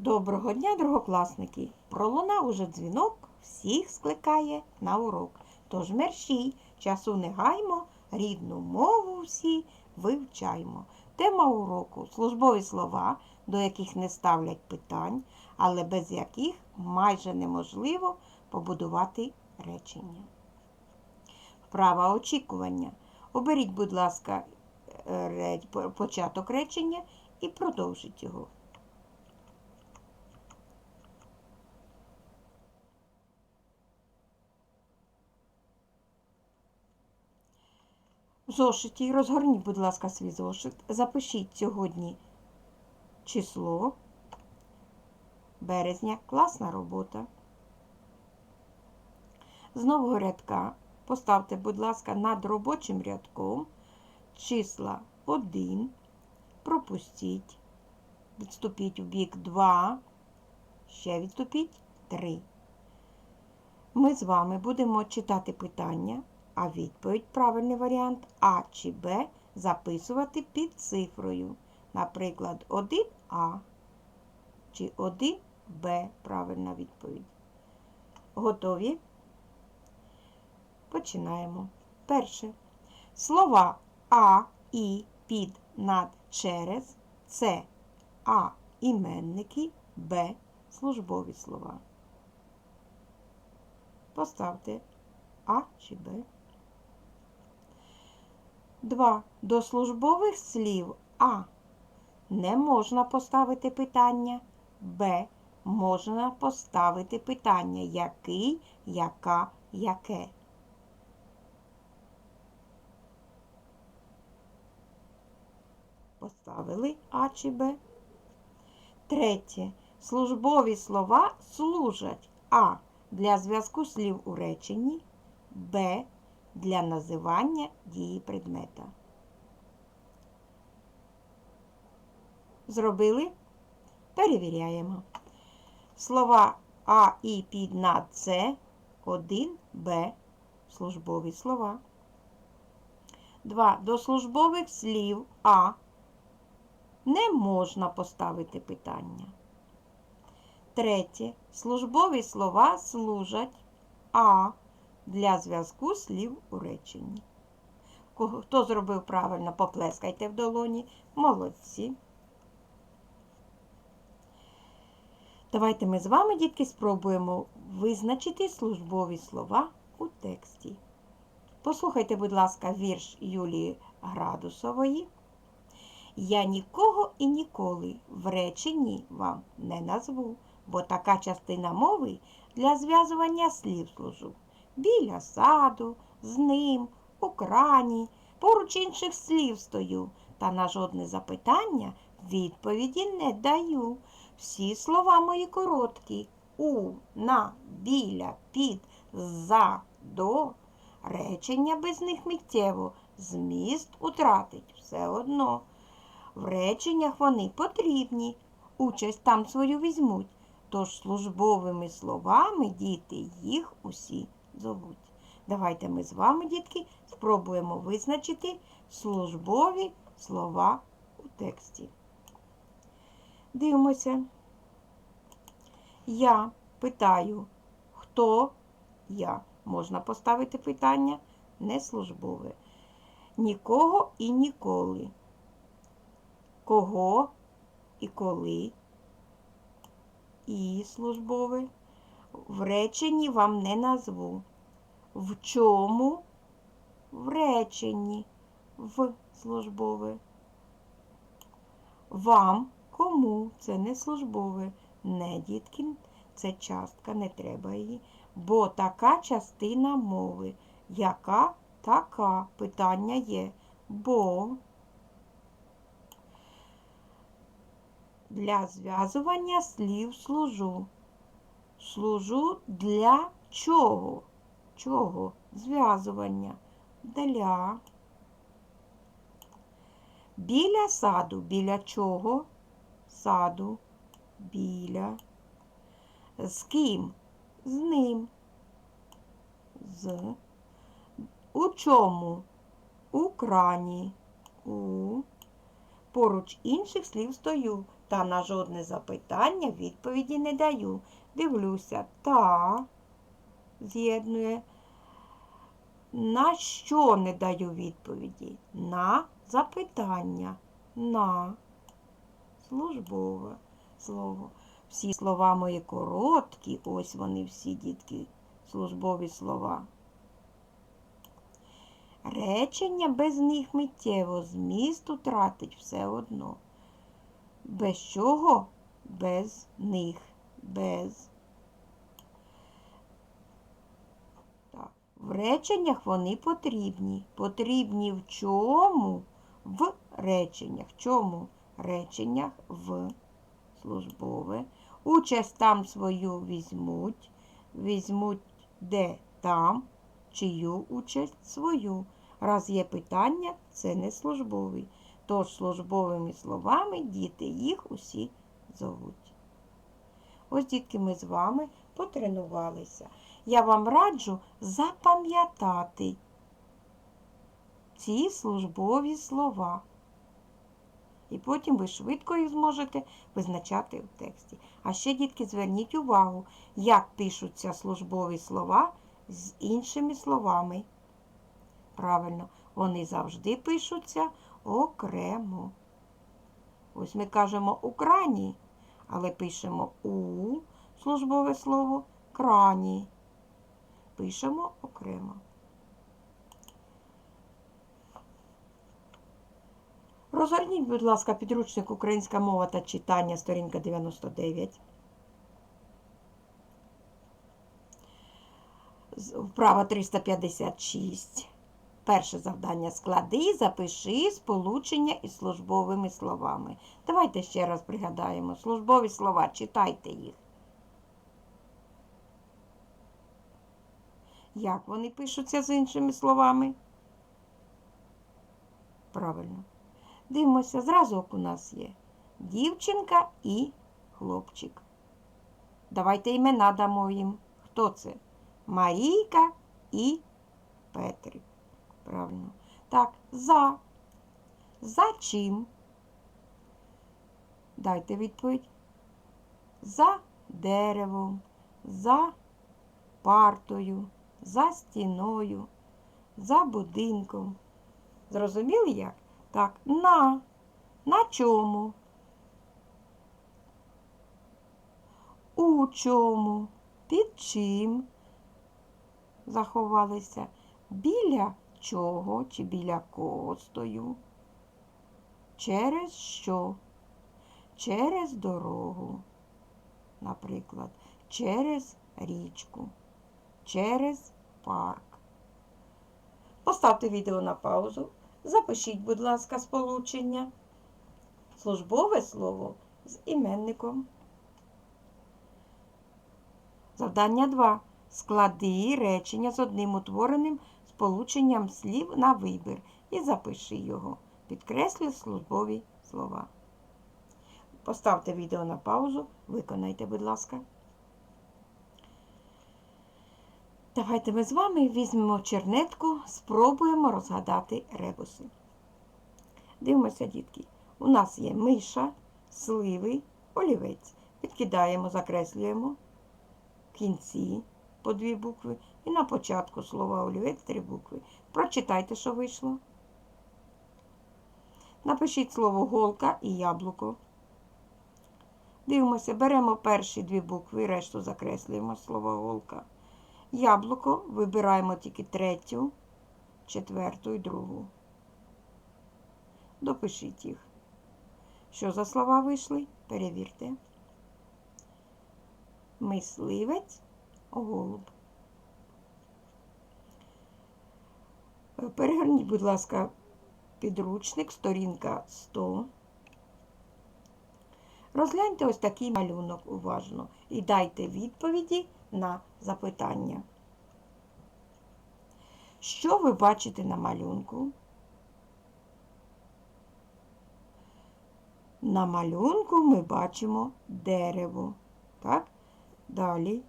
Доброго дня, другокласники! Пролунав уже дзвінок, всіх скликає на урок. Тож мерщій, часу не гаймо, рідну мову всі вивчаймо. Тема уроку службові слова, до яких не ставлять питань, але без яких майже неможливо побудувати речення. Вправа очікування. Оберіть, будь ласка, е, початок речення і продовжіть його. В зошиті розгорніть, будь ласка, свій зошит. Запишіть сьогодні число березня. Класна робота. З нового рядка поставте, будь ласка, над робочим рядком числа 1, пропустіть, відступіть в бік 2, ще відступіть 3. Ми з вами будемо читати питання, а відповідь правильний варіант А чи Б записувати під цифрою. Наприклад, 1А чи 1Б правильна відповідь. Готові? Починаємо. Перше. Слова А, І, під, над, через це А іменники, Б службові слова. Поставте А чи Б. 2. До службових слів А не можна поставити питання, Б можна поставити питання який, яка, яке. Поставили А чи Б. Третє. Службові слова служать А для зв'язку слів у реченні, Б для називання дії предмета. Зробили? Перевіряємо. Слова А і під над це 1 Б службові слова. 2. До службових слів А не можна поставити питання. Третє. Службові слова служать А для зв'язку слів у реченні. Хто зробив правильно, поплескайте в долоні. Молодці. Давайте ми з вами, дітки, спробуємо визначити службові слова у тексті. Послухайте, будь ласка, вірш Юлії Градусової. Я нікого і ніколи в реченні вам не назву, бо така частина мови для зв'язування слів служу. Біля саду, з ним, у крані, поруч інших слів стою, та на жодне запитання відповіді не даю. Всі слова мої короткі. У, на, біля, під, за, до. Речення без них миттєво зміст утратить все одно. В реченнях вони потрібні, участь там свою візьмуть. Тож службовими словами діти їх усі зовуть. Давайте ми з вами, дітки, спробуємо визначити службові слова у тексті. Дивимося. Я питаю, хто я? Можна поставити питання неслужбове. Нікого і ніколи. Кого і коли. І службове. В реченні вам не назву. В чому? В реченні. В службове. Вам, кому? Це не службове. Не, дітки, це частка, не треба її. Бо така частина мови. Яка така? Питання є. Бо для зв'язування слів служу. Служу для чого? Чого? Зв'язування. Для. Біля саду. Біля чого? Саду. Біля. З ким? З ним. З. У чому? У крані. У. Поруч інших слів стою, та на жодне запитання відповіді не даю. Дивлюся, та з'єднує. На що не даю відповіді? На запитання. На службове слово. Всі слова мої короткі, ось вони всі дітки, службові слова. Речення без них миттєво зміст втратить все одно. Без чого? Без них. Без. Так. В реченнях вони потрібні. Потрібні в чому? В реченнях. Чому? Реченнях в службове. Участь там свою візьмуть. Візьмуть де там, чию участь свою. Раз є питання, це не службовий. Тож службовими словами діти їх усі зовуть. Ось, дітки, ми з вами потренувалися. Я вам раджу запам'ятати ці службові слова. І потім ви швидко їх зможете визначати в тексті. А ще, дітки, зверніть увагу, як пишуться службові слова з іншими словами. Правильно, вони завжди пишуться окремо. Ось ми кажемо у крані, але пишемо у службове слово крані. Пишемо окремо. Розгорніть, будь ласка, підручник Українська мова та читання, сторінка 99. Вправа 356. Перше завдання склади, запиши сполучення із службовими словами. Давайте ще раз пригадаємо. Службові слова, читайте їх. Як вони пишуться з іншими словами? Правильно. Дивимося, зразок у нас є дівчинка і хлопчик. Давайте імена дамо їм. Хто це? Марійка і Петрик. Правильно. Так, за. За чим? Дайте відповідь. За деревом, за партою, за стіною, за будинком. Зрозуміли як? Так, на. На чому? У чому? Під чим заховалися? Біля чого чи біля кого стою? Через що? Через дорогу, наприклад, через річку, через парк. Поставте відео на паузу. Запишіть, будь ласка, сполучення. Службове слово з іменником. Завдання 2. Склади речення з одним утвореним сполученням слів на вибір і запиши його. Підкреслюй службові слова. Поставте відео на паузу, виконайте, будь ласка. Давайте ми з вами візьмемо чернетку, спробуємо розгадати ребуси. Дивимося, дітки. У нас є миша, сливи, олівець. Підкидаємо, закреслюємо кінці по дві букви. І на початку слова олівець три букви. Прочитайте, що вийшло. Напишіть слово голка і яблуко. Дивимося, беремо перші дві букви, решту закреслюємо слово голка. Яблуко вибираємо тільки третю, четверту і другу. Допишіть їх. Що за слова вийшли? Перевірте. Мисливець, голуб. Перегорніть, будь ласка, підручник, сторінка 100. Розгляньте ось такий малюнок уважно і дайте відповіді на запитання. Що ви бачите на малюнку? На малюнку ми бачимо дерево. Так? Далі.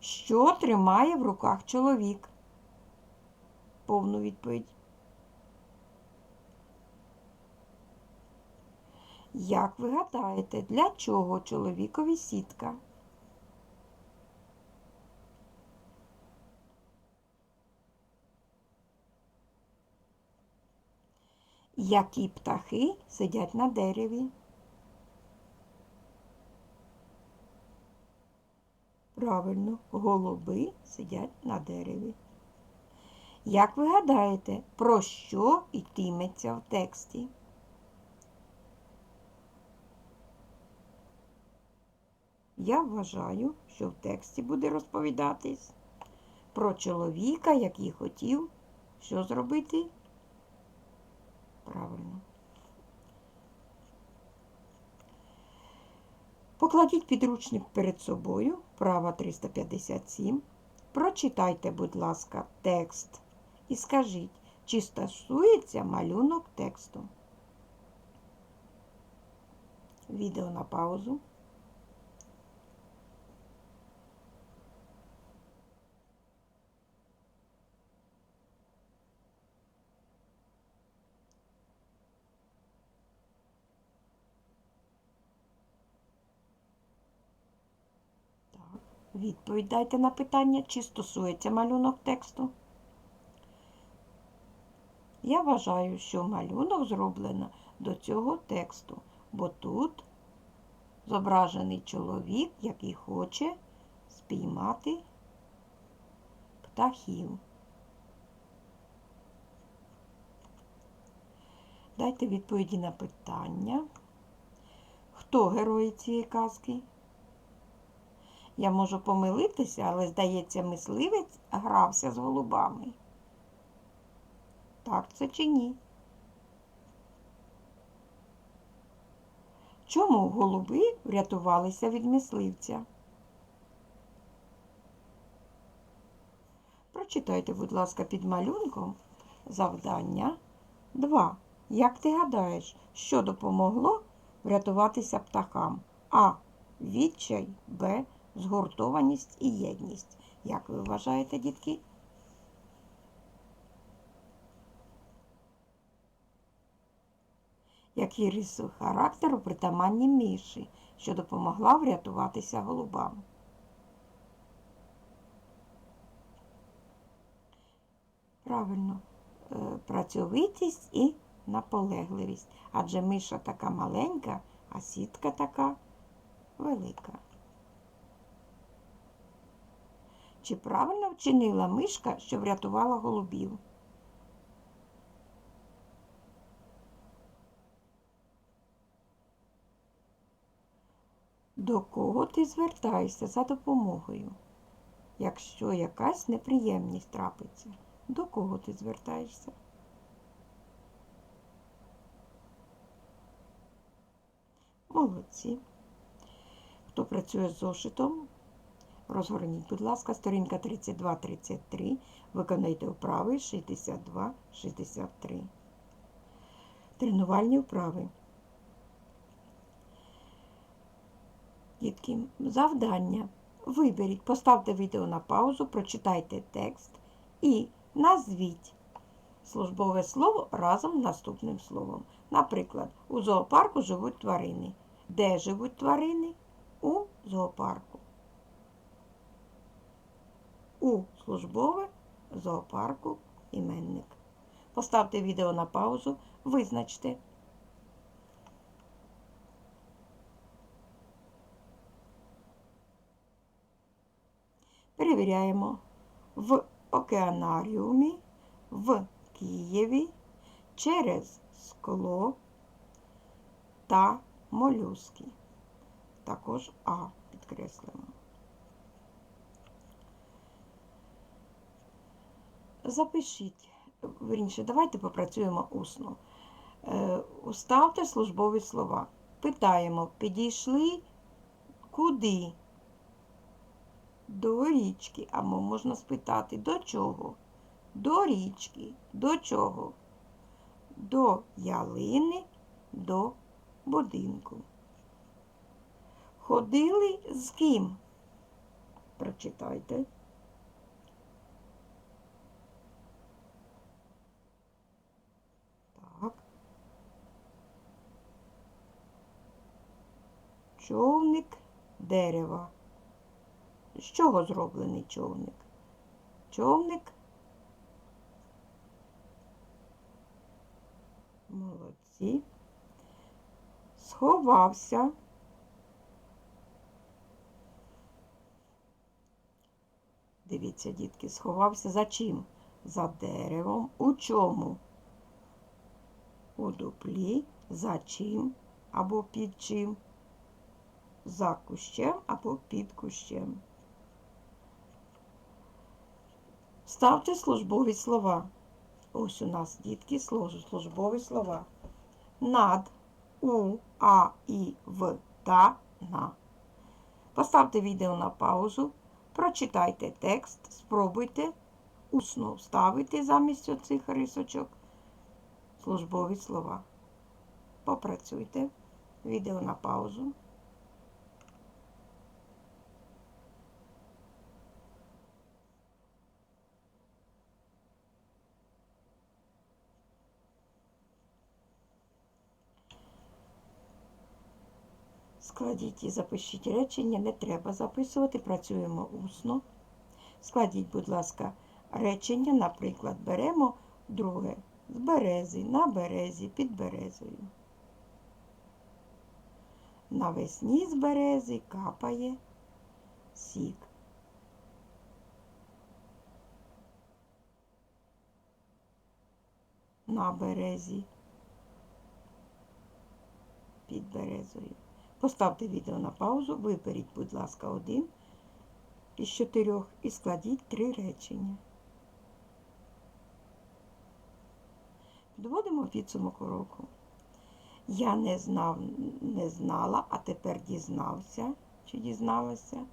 Що тримає в руках чоловік? Повну відповідь. Як ви гадаєте, для чого чоловікові сітка? Які птахи сидять на дереві? Правильно, голуби сидять на дереві. Як ви гадаєте, про що йтиметься в тексті? Я вважаю, що в тексті буде розповідатись про чоловіка, який хотів що зробити? Правильно. Покладіть підручник перед собою, права 357. Прочитайте, будь ласка, текст і скажіть, чи стосується малюнок тексту. Відео на паузу. Відповідь дайте на питання, чи стосується малюнок тексту. Я вважаю, що малюнок зроблено до цього тексту, бо тут зображений чоловік, який хоче спіймати птахів. Дайте відповіді на питання. Хто герої цієї казки? Я можу помилитися, але, здається, мисливець грався з голубами. Так це чи ні? Чому голуби врятувалися від мисливця? Прочитайте, будь ласка, під малюнком завдання 2. Як ти гадаєш, що допомогло врятуватися птахам? А. Відчай, Б. Згуртованість і єдність. Як ви вважаєте, дітки? Які риси характеру притаманні міші, що допомогла врятуватися голубам? Правильно, е, працьовитість і наполегливість. Адже миша така маленька, а сітка така велика. Чи правильно вчинила мишка, що врятувала голубів? До кого ти звертаєшся за допомогою? Якщо якась неприємність трапиться, до кого ти звертаєшся? Молодці. Хто працює з зошитом, розгорніть, будь ласка, сторінка 32-33, виконайте вправи 62-63. Тренувальні вправи. Дітки, завдання. Виберіть, поставте відео на паузу, прочитайте текст і назвіть службове слово разом з наступним словом. Наприклад, у зоопарку живуть тварини. Де живуть тварини? У зоопарку. У службове зоопарку іменник. Поставте відео на паузу, визначте. Перевіряємо в океанаріумі, в Києві, через скло та молюски. Також А підкреслимо. Запишіть, верніше, давайте попрацюємо усно. Е, Уставте службові слова. Питаємо, підійшли куди? До річки. Або можна спитати, до чого? До річки. До чого? До ялини, до будинку. Ходили з ким? Прочитайте. Так. Човник дерева. З чого зроблений човник? Човник. Молодці. Сховався. Дивіться, дітки, сховався за чим? За деревом. У чому? У дуплі. За чим або під чим? За кущем або під кущем. Ставте службові слова. Ось у нас, дітки, служ- службові слова. Над, у, а, і, в, та, на. Поставте відео на паузу, прочитайте текст, спробуйте усно вставити замість оцих рисочок службові слова. Попрацюйте. Відео на паузу. Складіть і запишіть речення, не треба записувати, працюємо усно. Складіть, будь ласка, речення, наприклад, беремо друге з берези, на березі, під березою. Навесні з берези капає сік. На березі. Під березою. Поставте відео на паузу, виберіть, будь ласка, один із чотирьох і складіть три речення. Підводимо підсумок уроку. Я не знав, не знала, а тепер дізнався чи дізналася.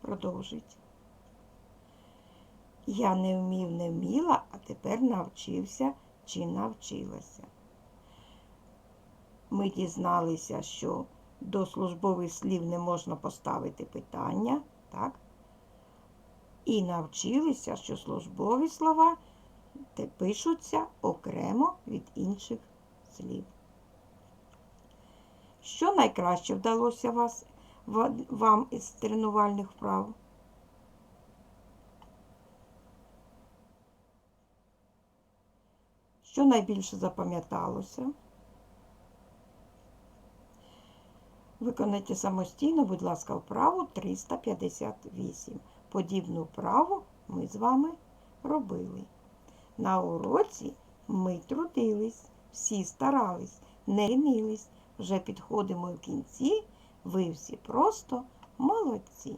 Продовжить. Я не вмів, не вміла, а тепер навчився чи навчилася. Ми дізналися, що до службових слів не можна поставити питання, так? І навчилися, що службові слова пишуться окремо від інших слів. Що найкраще вдалося вас, вам із тренувальних вправ? Що найбільше запам'яталося? Виконайте самостійно, будь ласка, вправу 358. Подібну вправу ми з вами робили. На уроці ми трудились, всі старались, не лінились. Вже підходимо в кінці. Ви всі просто молодці.